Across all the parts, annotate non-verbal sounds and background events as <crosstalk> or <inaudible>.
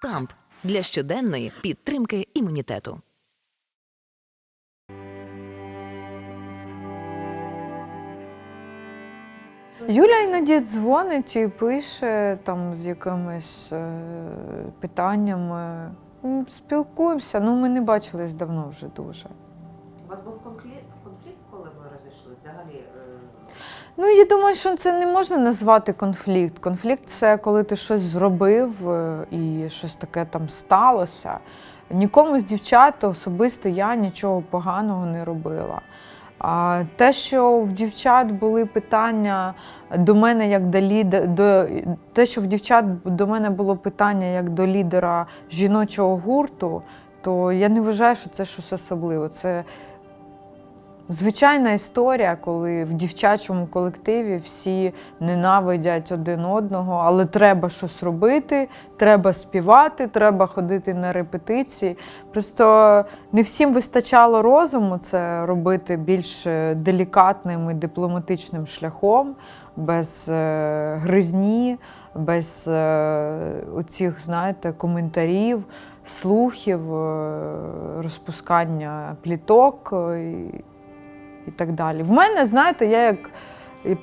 Камп для щоденної підтримки імунітету. Юля іноді дзвонить і пише там з якимись е, питаннями. Спілкуємося, ну ми не бачились давно вже дуже. У вас був конфлікт, ви? Взагалі, е, Ну, я думаю, що це не можна назвати конфлікт. Конфлікт це коли ти щось зробив е, і щось таке там сталося. Нікому з дівчат особисто я нічого поганого не робила. А те, що в дівчат були питання до мене як до лідера, до те, що в дівчат до мене було питання як до лідера жіночого гурту, то я не вважаю, що це щось особливе. Це Звичайна історія, коли в дівчачому колективі всі ненавидять один одного, але треба щось робити, треба співати, треба ходити на репетиції. Просто не всім вистачало розуму це робити більш е, делікатним і дипломатичним шляхом, без е, гризні, без е, оцих, знаєте, коментарів, слухів, розпускання пліток. І- так далі. В мене, знаєте, я як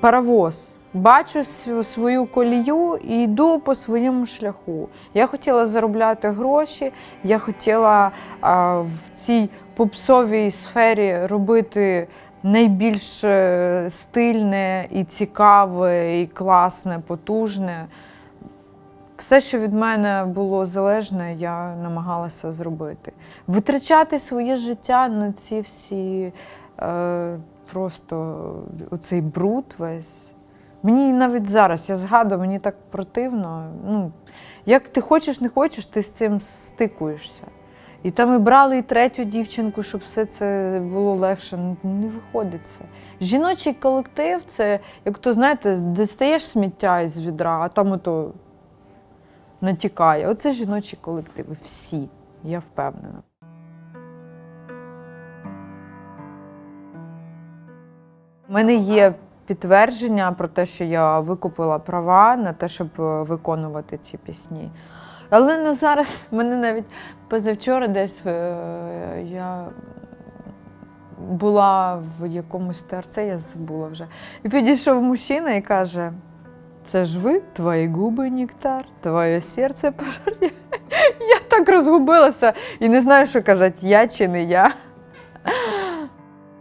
паровоз. Бачу свою колію і йду по своєму шляху. Я хотіла заробляти гроші, я хотіла а, в цій попсовій сфері робити найбільш е, стильне і цікаве, і класне, потужне. Все, що від мене було залежне, я намагалася зробити. Витрачати своє життя на ці всі просто оцей бруд весь. Мені навіть зараз я згадую, мені так противно. Ну, як ти хочеш, не хочеш, ти з цим стикуєшся. І там і брали і третю дівчинку, щоб все це було легше. Не виходить це. Жіночий колектив це, як то знаєте, дістаєш сміття із відра, а там ото натікає. Оце жіночі колективи. Всі, я впевнена. Мене є підтвердження про те, що я викупила права на те, щоб е, виконувати ці пісні. Але на зараз <laughs> мене навіть позавчора десь е, я була в якомусь ТРЦ, я забула вже. І підійшов мужчина і каже: це ж ви, твої губи нектар, твоє серце пожар'я. <laughs> Я так розгубилася і не знаю, що казати, я чи не я.